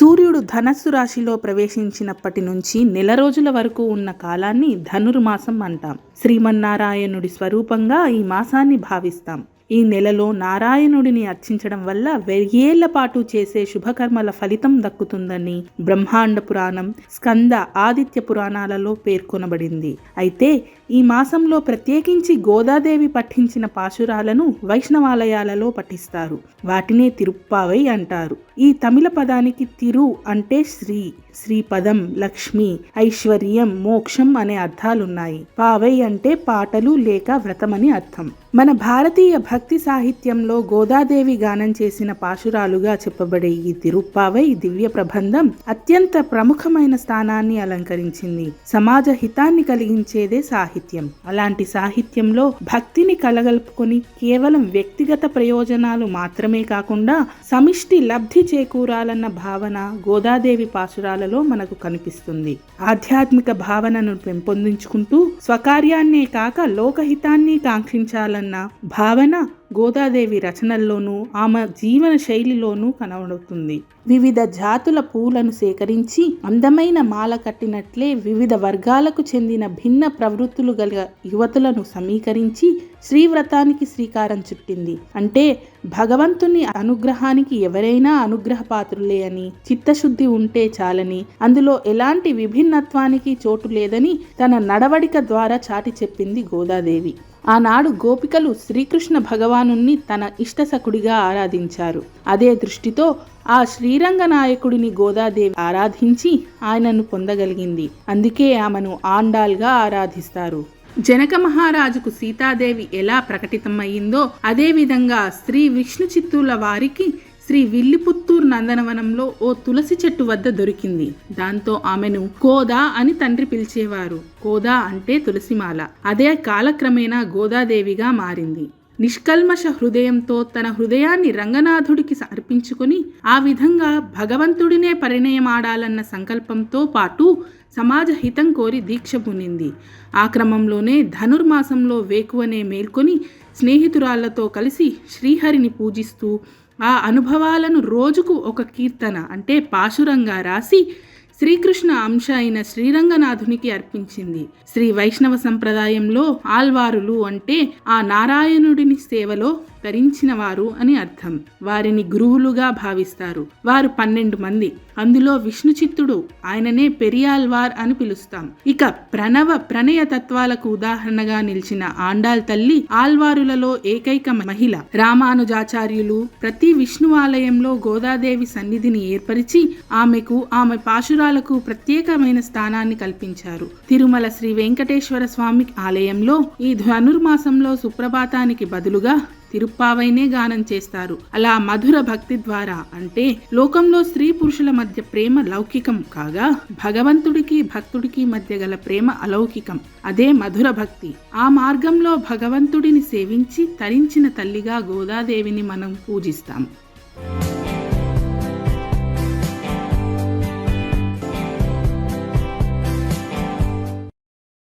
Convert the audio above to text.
సూర్యుడు ధనస్సు రాశిలో ప్రవేశించినప్పటి నుంచి నెల రోజుల వరకు ఉన్న కాలాన్ని ధనుర్మాసం అంటాం. శ్రీమన్నారాయణుడి స్వరూపంగా ఈ మాసాన్ని భావిస్తాం. ఈ నెలలో నారాయణుడిని అర్చించడం వల్ల వెయ్యేళ్ళ పాటు చేసే శుభకర్మల ఫలితం దక్కుతుందని బ్రహ్మాండ పురాణం స్కంద ఆదిత్య పురాణాలలో పేర్కొనబడింది. అయితే ఈ మాసంలో ప్రత్యేకించి గోదాదేవి పఠించిన పాశురాలను వైష్ణవాలయాలలో పఠిస్తారు. వాటినే తిరుప్పావై అంటారు. ఈ తమిళ పదానికి తిరు అంటే శ్రీ. శ్రీపదం లక్ష్మి ఐశ్వర్యం మోక్షం అనే అర్థాలున్నాయి. పావై అంటే పాటలు లేక వ్రతమని అర్థం. మన భారతీయ భక్తి సాహిత్యంలో గోదాదేవి గానం చేసిన పాశురాలుగా చెప్పబడే ఈ తిరుప్పావై దివ్య ప్రబంధం అత్యంత ప్రముఖమైన స్థానాన్ని అలంకరించింది. సమాజ హితాన్ని కలిగించేదే సాహిత్యం. అలాంటి సాహిత్యంలో భక్తిని కలగలుపుకొని కేవలం వ్యక్తిగత ప్రయోజనాలు మాత్రమే కాకుండా సమిష్టి లబ్ధి చేకూరాలన్న భావన గోదాదేవి పాశురాలలో మనకు కనిపిస్తుంది. ఆధ్యాత్మిక భావనను పెంపొందించుకుంటూ స్వకార్యాన్నే కాక లోకహితాన్ని కాంక్షించాలన్న భావన గోదాదేవి రచనల్లోనూ ఆమె జీవన శైలిలోనూ కనబడుతుంది. వివిధ జాతుల పూలను సేకరించి అందమైన మాల కట్టినట్లే వివిధ వర్గాలకు చెందిన భిన్న ప్రవృత్తులు గల యువతులను సమీకరించి శ్రీవ్రతానికి శ్రీకారం చుట్టింది. అంటే భగవంతుని అనుగ్రహానికి ఎవరైనా అనుగ్రహపాత్రులే అని చిత్తశుద్ధి ఉంటే చాలని అందులో ఎలాంటి విభిన్నత్వానికి చోటు లేదని తన నడవడిక ద్వారా చాటి చెప్పింది గోదాదేవి. ఆనాడు గోపికలు శ్రీకృష్ణ భగవానుణ్ణి తన ఇష్టసకుడిగా ఆరాధించారు. అదే దృష్టితో ఆ శ్రీరంగ నాయకుడిని గోదాదేవి ఆరాధించి ఆయనను పొందగలిగింది. అందుకే ఆమెను ఆండాల్గా ఆరాధిస్తారు. జనక మహారాజుకు సీతాదేవి ఎలా ప్రకటితమయ్యిందో అదేవిధంగా శ్రీ విష్ణు చిత్తుల వారికి శ్రీ విల్లిపుత్తూరు నందనవనంలో ఓ తులసి చెట్టు వద్ద దొరికింది. దాంతో ఆమెను కోదా అని తండ్రి పిలిచేవారు. కోదా అంటే తులసిమాల. అదే కాలక్రమేణా గోదాదేవిగా మారింది. నిష్కల్మష హృదయంతో తన హృదయాన్ని రంగనాథుడికి అర్పించుకుని ఆ విధంగా భగవంతుడినే పరిణయమాడాలన్న సంకల్పంతో పాటు సమాజ హితం కోరి దీక్ష పునింది ఆ క్రమంలోనే ధనుర్మాసంలో వేకువనే మేల్కొని స్నేహితురాళ్ళతో కలిసి శ్రీహరిని పూజిస్తూ ఆ అనుభవాలను రోజుకు ఒక కీర్తన అంటే పాశురంగా రాసి శ్రీకృష్ణ అంశ అయిన శ్రీరంగనాథునికి అర్పించింది. శ్రీ వైష్ణవ సంప్రదాయంలో ఆల్వారులు అంటే ఆ నారాయణుడిని సేవలో తరించిన వారు అని అర్థం. వారిని గురువులుగా భావిస్తారు. వారు పన్నెండు మంది. అందులో విష్ణు చిత్తుడు ఆయననే పెరియాల్వార్ అని పిలుస్తాం. ఇక ప్రణవ ప్రణయ తత్వాలకు ఉదాహరణగా నిలిచిన ఆండాల్ తల్లి ఆల్వారులలో ఏకైక మహిళ. రామానుజాచార్యులు ప్రతి విష్ణు ఆలయంలో గోదాదేవి సన్నిధిని ఏర్పరిచి ఆమెకు ఆమె పాశురాలకు ప్రత్యేకమైన స్థానాన్ని కల్పించారు. తిరుమల శ్రీ వెంకటేశ్వర స్వామి ఆలయంలో ఈ ధనుర్మాసంలో సుప్రభాతానికి బదులుగా తిరుప్పావైనే గానం చేస్తారు. అలా మధుర భక్తి ద్వారా అంటే లోకంలో స్త్రీ పురుషుల మధ్య ప్రేమ లౌకికం కాగా భగవంతుడికి భక్తుడికి మధ్య గల ప్రేమ అలౌకికం. అదే మధుర భక్తి. ఆ మార్గంలో భగవంతుడిని సేవించి తరించిన తల్లిగా గోదాదేవిని మనం పూజిస్తాం.